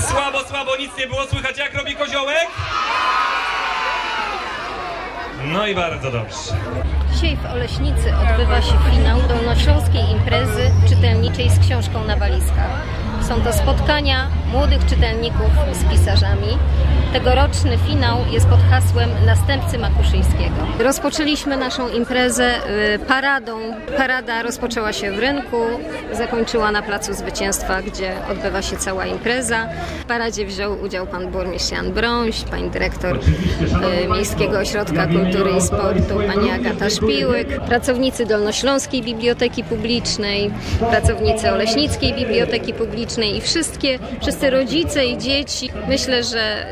Słabo, słabo, nic nie było słychać. Jak robi koziołek? No i bardzo dobrze. Dzisiaj w Oleśnicy odbywa się finał dolnośląskiej imprezy czytelniczej z książką na walizkach. Są to spotkania młodych czytelników z pisarzami. Tegoroczny finał jest pod hasłem Następcy Makuszyńskiego. Rozpoczęliśmy naszą imprezę y, paradą. Parada rozpoczęła się w rynku, zakończyła na Placu Zwycięstwa, gdzie odbywa się cała impreza. W paradzie wziął udział pan burmistrz Jan Brąś, pani dyrektor y, Miejskiego Ośrodka Kultury i Sportu, pani Agata Szpiłyk, pracownicy Dolnośląskiej Biblioteki Publicznej, pracownicy Oleśnickiej Biblioteki Publicznej i wszystkie, wszyscy rodzice i dzieci. Myślę, że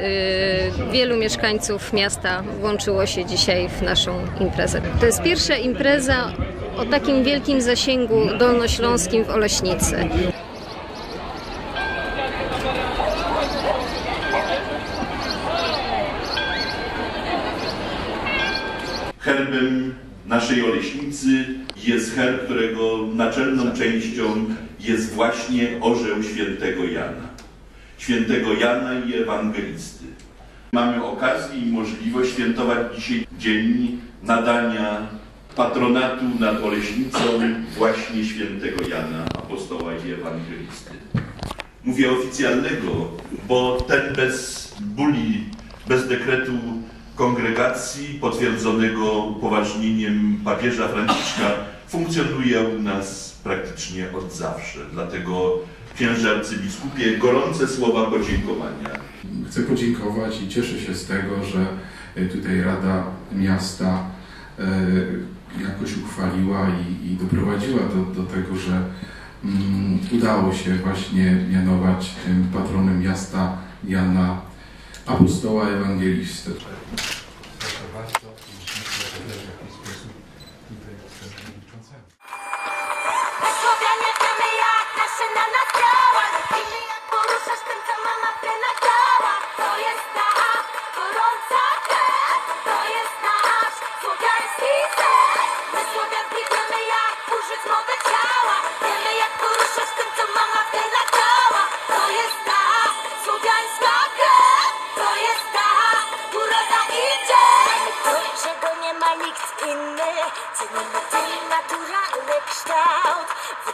y, wielu mieszkańców miasta włączyło się dzisiaj w naszą imprezę. To jest pierwsza impreza o takim wielkim zasięgu dolnośląskim w Oleśnicy. Herbem naszej Oleśnicy jest herb, którego naczelną częścią jest właśnie orzeł świętego Jana. Świętego Jana i Ewangelisty. Mamy okazję i możliwość świętować dzisiaj dzień nadania patronatu nad Oleśnicą właśnie świętego Jana, apostoła i ewangelisty. Mówię oficjalnego, bo ten bez buli, bez dekretu kongregacji potwierdzonego upoważnieniem papieża Franciszka funkcjonuje u nas praktycznie od zawsze. Dlatego księże arcybiskupie gorące słowa podziękowania. Chcę podziękować i cieszę się z tego, że e, tutaj Rada Miasta e, jakoś uchwaliła i, i doprowadziła do, do tego, że mm, udało się właśnie mianować tym patronem miasta Jana Apostoła Ewangelistę. Słowianie wiemy jak nasze na nas działa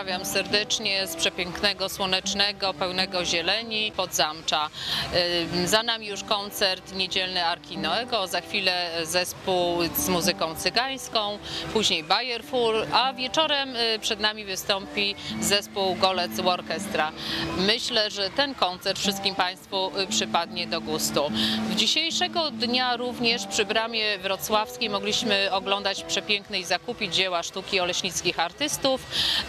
pozdrawiam serdecznie z przepięknego, słonecznego, pełnego zieleni Podzamcza. Za nami już koncert niedzielny Arki Noego, za chwilę zespół z muzyką cygańską, później Bayerful, a wieczorem y, przed nami wystąpi zespół Golec Orchestra. Myślę, że ten koncert wszystkim Państwu y, przypadnie do gustu. W dzisiejszego dnia również przy bramie wrocławskiej mogliśmy oglądać przepiękne i zakupić dzieła sztuki oleśnickich artystów,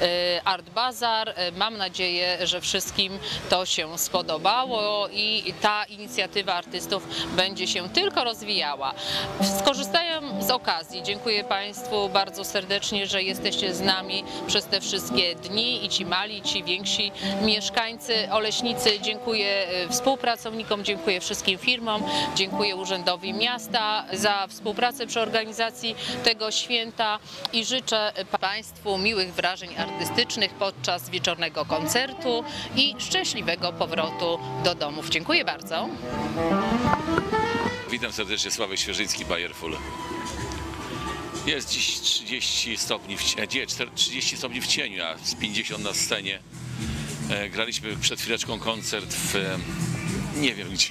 y, Art Bazar. Y, Mam nadzieję, że wszystkim to się spodobało i ta inicjatywa artystów będzie się tylko rozwijała. Skorzystając z okazji, dziękuję Państwu bardzo serdecznie, że jesteście z nami przez te wszystkie dni i ci mali, i ci więksi mieszkańcy Oleśnicy. Dziękuję y, współpracownikom, dziękuję wszystkim firmom, dziękuję Urzędowi Miasta za współpracę przy organizacji tego święta i życzę Państwu miłych wrażeń artystycznych podczas wieczornego koncertu i szczęśliwego powrotu do domów. Dziękuję bardzo. Witam serdecznie, Sławek Świeżyński, Bayerful. Jest dziś 30 stopni w cieniu, 30 stopni w cieniu, a z 50 na scenie. E, Graliśmy przed chwileczką koncert w e, nie wiem gdzie.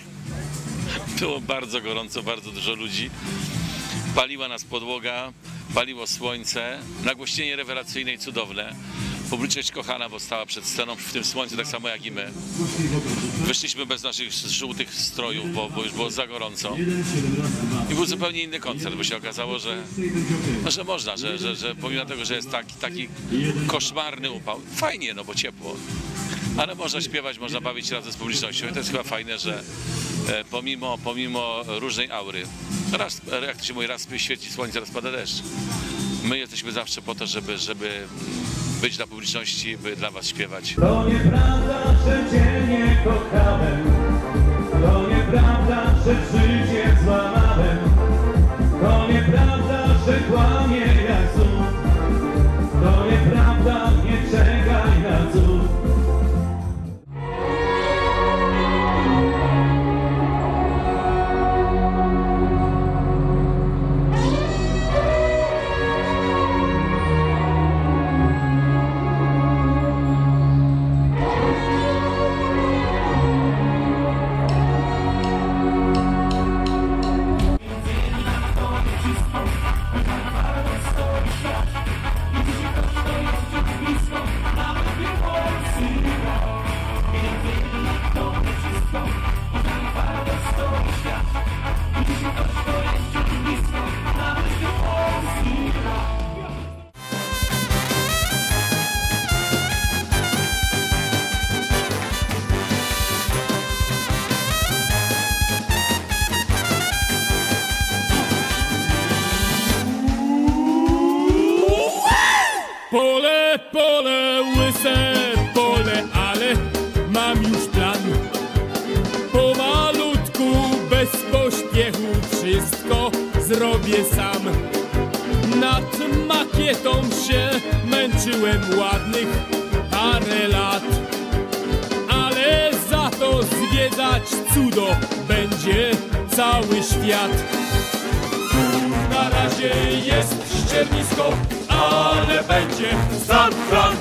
Było bardzo gorąco, bardzo dużo ludzi. Paliła nas podłoga, paliło słońce, nagłośnienie rewelacyjne i cudowne. Publiczność kochana, bo stała przed sceną w tym słońcu, tak samo jak i my. Wyszliśmy bez naszych żółtych strojów, bo, bo już było za gorąco. I był zupełnie inny koncert, bo się okazało, że, no, że można, że, że, że pomimo tego, że jest taki, taki koszmarny upał, fajnie, no bo ciepło. Ale można śpiewać, można bawić się razem z publicznością i to jest chyba fajne, że e, pomimo, pomimo różnej aury, raz, jak to się mówi, raz świeci słońce, raz pada deszcz. My jesteśmy zawsze po to, żeby, żeby być dla publiczności, by dla was śpiewać. To nieprawda, że cię nie kochałem To nieprawda, że życie złamałem to zwiedzać cudo będzie cały świat. Na razie jest ściernisko, ale będzie San Francisco,